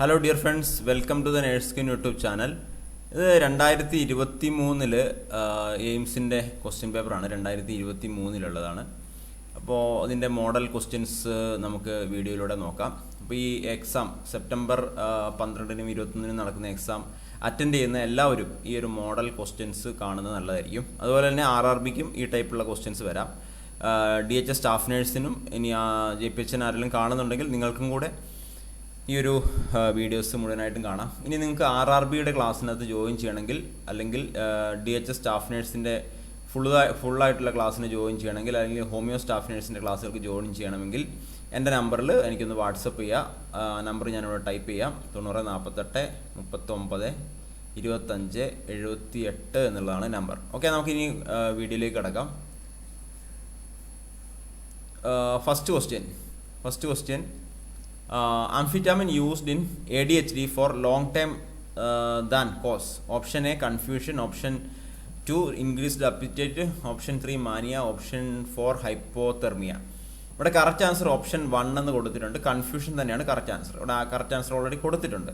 Hello dear friends welcome to the nurse kin YouTube channel ഇത് രണ്ടായിരത്തി ഇരുപത്തി മൂന്നിൽ എയിംസിന്റെ ക്വസ്റ്റ്യൻ പേപ്പറാണ് രണ്ടായിരത്തി ഇരുപത്തി മൂന്നിലുള്ളതാണ് അപ്പോൾ അതിന്റെ മോഡൽ ക്വസ്റ്റ്യൻസ് നമുക്ക് വീഡിയോയിലൂടെ നോക്കാം. അപ്പോൾ ഈ എക്സാം സെപ്റ്റംബർ പന്ത്രണ്ടിനും ഇരുപത്തൊന്നിനും നടക്കുന്ന എക്സാം അറ്റൻഡ് ചെയ്യുന്ന എല്ലാവരും ഈ ഒരു മോഡൽ ക്വസ്റ്റ്യൻസ് കാണുന്നത് നല്ലതായിരിക്കും. അതുപോലെ തന്നെ ആർ ആർ ബിക്കും ഈ ടൈപ്പുള്ള ക്വസ്റ്റ്യൻസ് വരാം. ഡി എച്ച് എസ് സ്റ്റാഫ് നേഴ്സിനും ഇനി ജെ പി എച്ച് ആരെങ്കിലും കാണുന്നുണ്ടെങ്കിൽ നിങ്ങൾക്കും കൂടെ ഈ ഒരു വീഡിയോസ് മുഴുവനായിട്ടും കാണാം. ഇനി നിങ്ങൾക്ക് ആർ ആർ ബിയുടെ ക്ലാസ്സിനകത്ത് ജോയിൻ ചെയ്യണമെങ്കിൽ അല്ലെങ്കിൽ ഡി എച്ച് എസ് സ്റ്റാഫ് നേഴ്സിന്റെ ഫുള്ളായി ഫുള്ളായിട്ടുള്ള ക്ലാസ്സിന് ജോയിൻ ചെയ്യണമെങ്കിൽ അല്ലെങ്കിൽ ഹോമിയോ സ്റ്റാഫ് നേഴ്സിന്റെ ക്ലാസ്സുകൾക്ക് ജോയിൻ ചെയ്യണമെങ്കിൽ എന്റെ നമ്പറിൽ എനിക്കൊന്ന് വാട്സപ്പ് ചെയ്യുക നമ്പർ ഞാനിവിടെ ടൈപ്പ് ചെയ്യാം. തൊണ്ണൂറ് നാൽപ്പത്തെട്ട് മുപ്പത്തൊമ്പത് ഇരുപത്തഞ്ച് എഴുപത്തി എട്ട് എന്നുള്ളതാണ് നമ്പർ. ഓക്കെ നമുക്കിനി വീഡിയോയിലേക്ക് കിടക്കാം. First question first question amphetamine used in ADHD for long time uh, than cause. Option A confusion. Option 2 increased appetite. Option 3 mania option 4 hypothermia. ഇവിടെ കറക്റ്റ് ആൻസർ ഓപ്ഷൻ വൺ എന്ന് കൊടുത്തിട്ടുണ്ട്. കൺഫ്യൂഷൻ തന്നെയാണ് correct answer ഇവിടെ ആ correct answer already കൊടുത്തിട്ടുണ്ട്.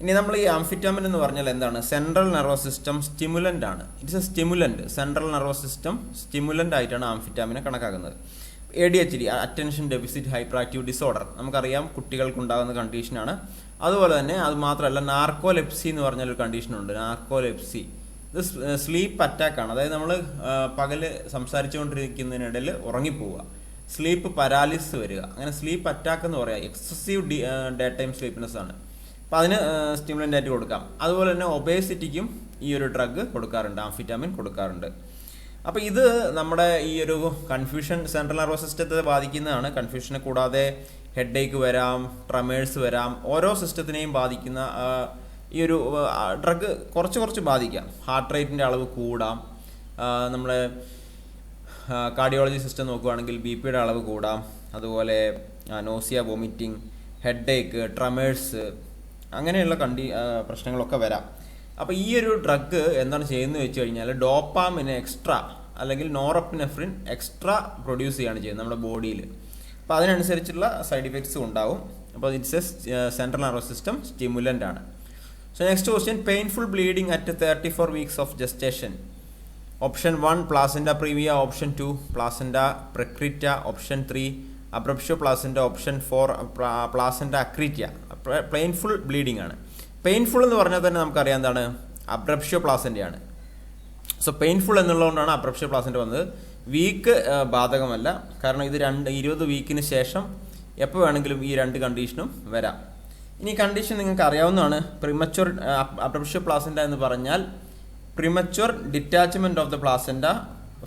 ഇനി നമ്മൾ ഈ ആംഫിറ്റാമിൻ എന്ന് പറഞ്ഞാൽ എന്താണ്? സെൻട്രൽ നെർവസ് സിസ്റ്റം സ്റ്റിമുലന്റ് ആണ്. It's a stimulant central nervous system stimulant ആയിട്ടാണ് ആംഫിറ്റാമിനെ കണക്കാക്കുന്നത്. A D H D attention deficit hyper active disorder നമുക്കറിയാം കുട്ടികൾക്കുണ്ടാകുന്ന കണ്ടീഷനാണ് അതുപോലെ തന്നെ അത് മാത്രമല്ല നാർക്കോലെപ്സി എന്ന് പറഞ്ഞൊരു കണ്ടീഷനുണ്ട് നാർക്കോലെപ്സി ഇത് സ്ലീപ്പ് അറ്റാക്ക് ആണ്. അതായത് നമ്മൾ പകൽ സംസാരിച്ചുകൊണ്ടിരിക്കുന്നതിനിടയിൽ ഉറങ്ങിപ്പോവുക. സ്ലീപ്പ് പരാലിസ് വരിക. അങ്ങനെ സ്ലീപ്പ് അറ്റാക്ക് എന്ന് പറയാം excessive D day time sleepiness ആണ്. അപ്പോൾ അതിന് സ്റ്റിമുലന്റ് ആയിട്ട് കൊടുക്കാം. അതുപോലെ തന്നെ ഒബേസിറ്റിക്കും ഈ ഒരു ഡ്രഗ് കൊടുക്കാറുണ്ട് ആംഫിറ്റാമിൻ കൊടുക്കാറുണ്ട്. അപ്പോൾ ഇത് നമ്മുടെ ഈ ഒരു കൺഫ്യൂഷൻ സെൻട്രൽ നർവസ് സിസ്റ്റത്തെ ബാധിക്കുന്നതാണ്. കൺഫ്യൂഷനെ കൂടാതെ ഹെഡ് ഏക്ക് വരാം ട്രമേഴ്സ് വരാം ഓരോ സിസ്റ്റത്തിനെയും ബാധിക്കുന്ന ഈ ഒരു ഡ്രഗ് കുറച്ച് കുറച്ച് ബാധിക്കാം. ഹാർട്ട് റേറ്റിന്റെ അളവ് കൂടാം. നമ്മുടെ കാർഡിയോളജി സിസ്റ്റം നോക്കുകയാണെങ്കിൽ ബി പിയുടെ അളവ് കൂടാം. അതുപോലെ nausea vomiting headache tremors അങ്ങനെയുള്ള കണ്ടി പ്രശ്നങ്ങളൊക്കെ വരാം. അപ്പോൾ ഈ ഒരു ഡ്രഗ് എന്താണ് ചെയ്യുന്നത് വെച്ച് കഴിഞ്ഞാൽ ഡോപ്പാമിന് എക്സ്ട്രാ അല്ലെങ്കിൽ നോറപ്പിനെഫ്രിൻ എക്സ്ട്രാ പ്രൊഡ്യൂസ് ചെയ്യാണ് ചെയ്യുന്നത് നമ്മുടെ ബോഡിയിൽ അപ്പോൾ അതിനനുസരിച്ചുള്ള സൈഡ് ഇഫക്ട്സും ഉണ്ടാവും. അപ്പോൾ it's a central nervous system stimulant ആണ്. So next question painful bleeding at thirty four weeks of gestation option one placenta previa option two placenta percreta option three abruptio placenta option four placenta accreta painful bleeding ആണ്. Painful എന്ന് പറഞ്ഞാൽ തന്നെ നമുക്കറിയാം എന്താണ്? Abruptio പ്ലാസന്റെയാണ് so painful എന്നുള്ളതുകൊണ്ടാണ് abruptio placenta വന്നത് week ബാധകമല്ല. കാരണം ഇത് രണ്ട് ഇരുപത് വീക്കിന് ശേഷം എപ്പോൾ വേണമെങ്കിലും ഈ രണ്ട് കണ്ടീഷനും വരാം. ഇനി കണ്ടീഷൻ നിങ്ങൾക്ക് അറിയാവുന്നതാണ് പ്രിമച്വർ അബ്രപ്ഷ്യോ പ്ലാസന്റ എന്ന് പറഞ്ഞാൽ premature detachment of the placenta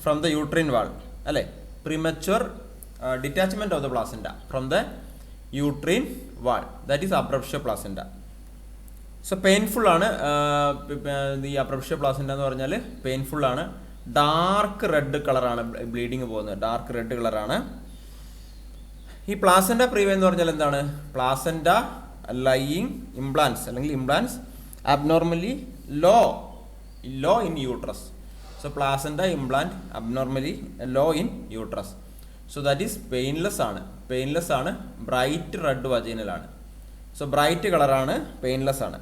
from the uterine wall അല്ലേ? Premature detachment of the placenta from the uterine wall that is abruptio placenta so painful ആണ്. ഈ അപ്രപ്ഷ്യ പ്ലാസിന്റെ എന്ന് പറഞ്ഞാൽ പെയിൻഫുൾ ആണ്. ഡാർക്ക് റെഡ് കളറാണ് bleeding പോകുന്നത്. ഡാർക്ക് റെഡ് കളറാണ് ഈ പ്ലാസന്റ പ്രീവ എന്ന് പറഞ്ഞാൽ എന്താണ്? പ്ലാസന്റ ലൈയിങ് ഇംപ്ലാൻസ് അല്ലെങ്കിൽ implants abnormally low low in uterus so placenta implant abnormally low in uterus so that is painless ആണ്. പെയിൻലെസ് ആണ്. ബ്രൈറ്റ് റെഡ് വജൈനലാണ് സോ ബ്രൈറ്റ് കളറാണ് പെയിൻലെസ് ആണ്.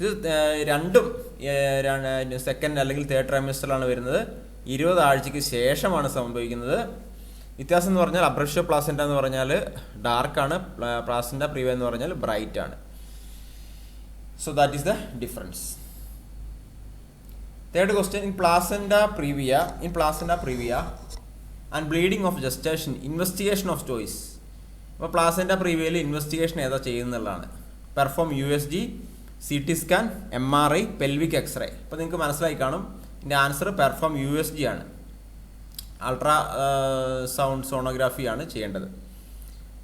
ഇത് രണ്ടും സെക്കൻഡ് അല്ലെങ്കിൽ തേർഡ് ട്രൈമിസ്റ്ററിലാണ് വരുന്നത്. ഇരുപത് ആഴ്ചയ്ക്ക് ശേഷമാണ് സംഭവിക്കുന്നത്. വ്യത്യാസം എന്ന് പറഞ്ഞാൽ അബ്രഷ്യോ പ്ലാസന്റ എന്ന് പറഞ്ഞാൽ ഡാർക്കാണ് പ്ലാസന്റ പ്രീവ എന്ന് പറഞ്ഞാൽ ബ്രൈറ്റ് ആണ്. So that is the difference third question in placenta previa in placenta previa and bleeding of gestation investigation of choice അപ്പോൾ പ്ലാസന്റ പ്രീവിയയിൽ ഇൻവെസ്റ്റിഗേഷൻ ഏതാ ചെയ്യുന്നുള്ളതാണ് perform U S G C T scan M R I pelvic X-ray അപ്പോൾ നിങ്ങൾക്ക് മനസ്സിലായി കാണും. ഇതിന്റെ answer perform U S G ആണ്. Ultrasound sonography ആണ് ചെയ്യേണ്ടത്.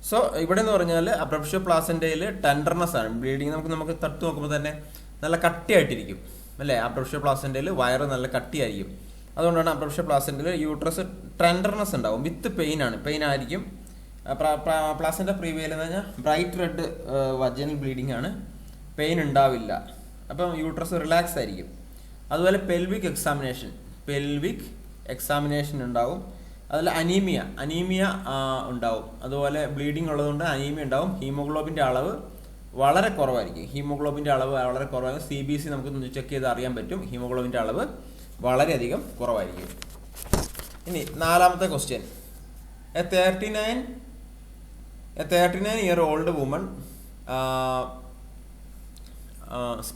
സോ ഇവിടെ എന്ന് പറഞ്ഞാൽ അബ്രപ്ഷ്യ പ്ലാസന്റയിൽ ടെൻഡർനെസ് ആണ്. ബ്ലീഡിങ് നമുക്ക് നമുക്ക് തട്ട് നോക്കുമ്പോൾ തന്നെ നല്ല കട്ടിയായിട്ടിരിക്കും. അല്ലേ? അബ്രപ്ഷ്യ പ്ലാസന്റയിൽ വയറ് നല്ല കട്ടിയായിരിക്കും. അതുകൊണ്ടാണ് അബ്രപ്ഷ്യ പ്ലാസന്റയിൽ യൂട്രസ് ടെൻഡർനെസ് ഉണ്ടാവും. വിത്ത് പെയിൻ ആണ്. പെയിൻ ആയിരിക്കും. പ്ലാസിന്റെ പ്രീവിയൽ എന്ന് പറഞ്ഞാൽ ബ്രൈറ്റ് റെഡ് വജനൽ ബ്ലീഡിംഗ് ആണ്. പെയിൻ ഉണ്ടാവില്ല. അപ്പം യൂട്രസ് റിലാക്സ് ആയിരിക്കും. അതുപോലെ പെൽവിക് എക്സാമിനേഷൻ പെൽവിക് എക്സാമിനേഷൻ ഉണ്ടാവും. അതുപോലെ അനീമിയ അനീമിയ ഉണ്ടാവും. അതുപോലെ ബ്ലീഡിങ് ഉള്ളതുകൊണ്ട് അനീമിയ ഉണ്ടാവും. ഹീമോഗ്ലോബിന്റെ അളവ് വളരെ കുറവായിരിക്കും. ഹീമോഗ്ലോബിന്റെ അളവ് വളരെ കുറവാണ്. സി ബി സി നമുക്ക് ചെക്ക് ചെയ്ത് അറിയാൻ പറ്റും. ഹീമോഗ്ലോബിന്റെ അളവ് വളരെയധികം കുറവായിരിക്കും. ഇനി നാലാമത്തെ question a thirty nine a thirty nine year old woman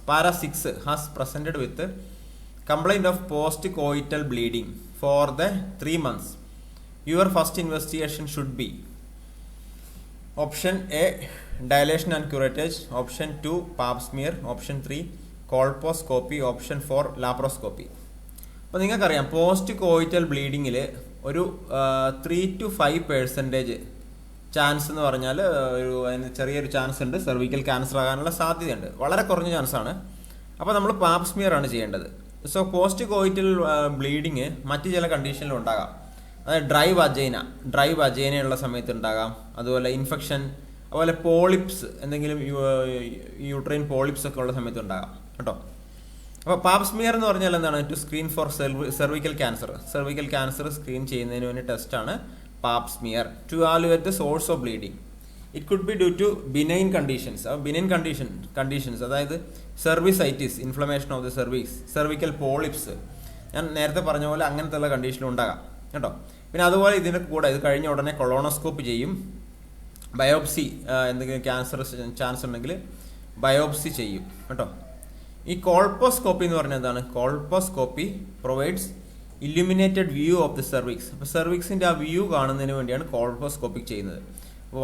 para six has presented with complaint of post coital bleeding for the three months your first investigation should be option A dilation and curettage option two pap smear option three colposcopy option four laparoscopy അപ്പോൾ നിങ്ങൾക്കറിയാം post coital ബ്ലീഡിങ്ങിൽ ഒരു three two five percentage chance എന്ന് പറഞ്ഞാൽ ഒരു അതിന് ചെറിയൊരു chance ഉണ്ട്. സെർവിക്കൽ ക്യാൻസർ ആകാനുള്ള സാധ്യതയുണ്ട്. വളരെ കുറഞ്ഞ ചാൻസ് ആണ്. അപ്പോൾ നമ്മൾ പാപ്സ്മിയർ ആണ് ചെയ്യേണ്ടത്. സോ പോസ്റ്റ് കോയിറ്റൽ ബ്ലീഡിങ് മറ്റ് ചില കണ്ടീഷനിലും ഉണ്ടാകാം. അതായത് ഡ്രൈവ് അജൈന ഡ്രൈവ് അജൈനയുള്ള സമയത്ത് ഉണ്ടാകാം. അതുപോലെ ഇൻഫെക്ഷൻ അതുപോലെ പോളിപ്സ് എന്തെങ്കിലും യൂട്രൈൻ പോളിപ്സ് ഒക്കെ ഉള്ള സമയത്ത് ഉണ്ടാകാം. കേട്ടോ? അപ്പോൾ പാപ്സ്മിയർ എന്ന് പറഞ്ഞാൽ എന്താണ്? To screen for cervical cancer cervical cancer screen ചെയ്യുന്നതിന് വേണ്ടി ടെസ്റ്റാണ് pap smear to evaluate the source of bleeding it could be due to benign conditions benign condition conditions അതായത് cervicitis inflammation of the cervix cervical polyps ഞാൻ നേരത്തെ പറഞ്ഞ പോലെ അങ്ങനത്തെ ഉള്ള കണ്ടീഷനും ഉണ്ടാകാം. കേട്ടോ? പിന്നെ അതുപോലെ ഇതിന്റെ കൂടെ ഇത് കഴിഞ്ഞ ഉടനെ കൊളോണോസ്കോപ്പ് ചെയ്യും. ബയോപ്സി എന്തെങ്കിലും ക്യാൻസർ ചാൻസ് ഉണ്ടെങ്കിൽ ബയോപ്സി ചെയ്യും. കേട്ടോ? ഈ കോൾപ്പോസ്കോപ്പി എന്ന് പറഞ്ഞ എന്താണ്? Colposcopy provides illuminated view of the cervix അപ്പോൾ സെർവിക്സിന്റെ ആ വ്യൂ കാണുന്നതിന് വേണ്ടിയാണ് കോൾപ്പോസ്കോപ്പിക് ചെയ്യുന്നത്.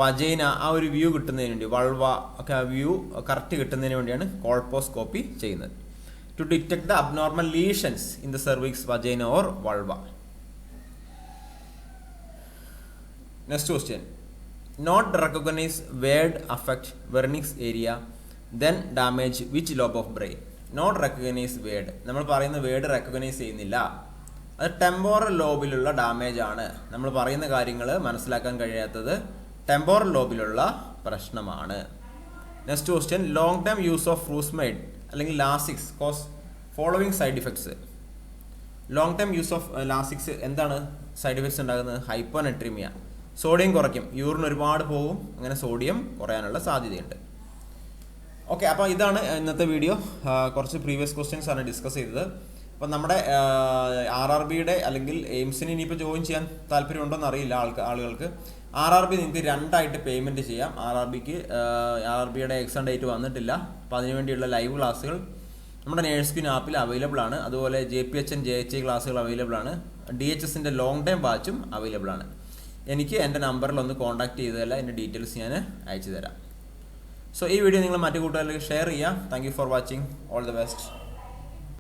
വജൈന ആ ഒരു വ്യൂ കിട്ടുന്നതിന് വേണ്ടി വൾവ ഒക്കെ ആ വ്യൂ കറക്റ്റ് കിട്ടുന്നതിന് വേണ്ടിയാണ് കോൾപ്പോസ്കോപ്പി ചെയ്യുന്നത്. To detect the abnormal lesions in the cervix vagina or vulva next question not recognise word affect Wernicke's area then damage which lobe of brain not recognise word നമ്മൾ പറയുന്ന word recognise ചെയ്യുന്നില്ല. അത് temporal ലോബിലുള്ള damage ആണ്. നമ്മൾ പറയുന്ന കാര്യങ്ങൾ മനസ്സിലാക്കാൻ കഴിയാത്തത് ടെമ്പോറൽ ലോബിലുള്ള പ്രശ്നമാണ്. Next question long term use of frusemide അല്ലെങ്കിൽ Lasix cause following side effects long term use of Lasix എന്താണ് സൈഡ് ഇഫക്ട്സ് ഉണ്ടാകുന്നത്? ഹൈപ്പോനെട്രീമിയ സോഡിയം കുറയ്ക്കും. യൂറിൻ ഒരുപാട് പോകും അങ്ങനെ സോഡിയം കുറയാനുള്ള സാധ്യതയുണ്ട്. ഓക്കെ അപ്പോൾ ഇതാണ് ഇന്നത്തെ വീഡിയോ കുറച്ച് പ്രീവിയസ് ക്വസ്റ്റ്യൻസ് ആണ് ഡിസ്കസ് ചെയ്തത്. അപ്പം നമ്മുടെ ആർ ആർ ബിയുടെ അല്ലെങ്കിൽ എയിംസിന് ഇനിയിപ്പോൾ ജോയിൻ ചെയ്യാൻ താല്പര്യമുണ്ടോയെന്ന് അറിയില്ല ആൾക്ക് ആളുകൾക്ക്. ആർ ആർ ബി നിങ്ങൾക്ക് രണ്ടായിട്ട് പേയ്മെന്റ് ചെയ്യാം. ആർ ആർ ബിക്ക് ആർ ആർ ബിയുടെ എക്സാം ഡേറ്റ് വന്നിട്ടില്ല. അപ്പോൾ അതിനുവേണ്ടിയുള്ള ലൈവ് ക്ലാസ്സുകൾ നമ്മുടെ നേഴ്സ്കിൻ ആപ്പിൽ അവൈലബിൾ ആണ്. അതുപോലെ J P H N J H ക്ലാസ്സുകൾ അവൈലബിൾ ആണ്. ഡി എച്ച് എസിന്റെ ലോങ് ടൈം ബാച്ചും അവൈലബിൾ ആണ്. എനിക്ക് എന്റെ നമ്പറിൽ ഒന്ന് കോൺടാക്ട് ചെയ്തതല്ല എന്റെ ഡീറ്റെയിൽസ് ഞാൻ അയച്ചു തരാം സോ ഈ വീഡിയോ നിങ്ങൾ മറ്റു കൂട്ടുകാരിലേക്ക് ഷെയർ ചെയ്യാം thank you for watching all the best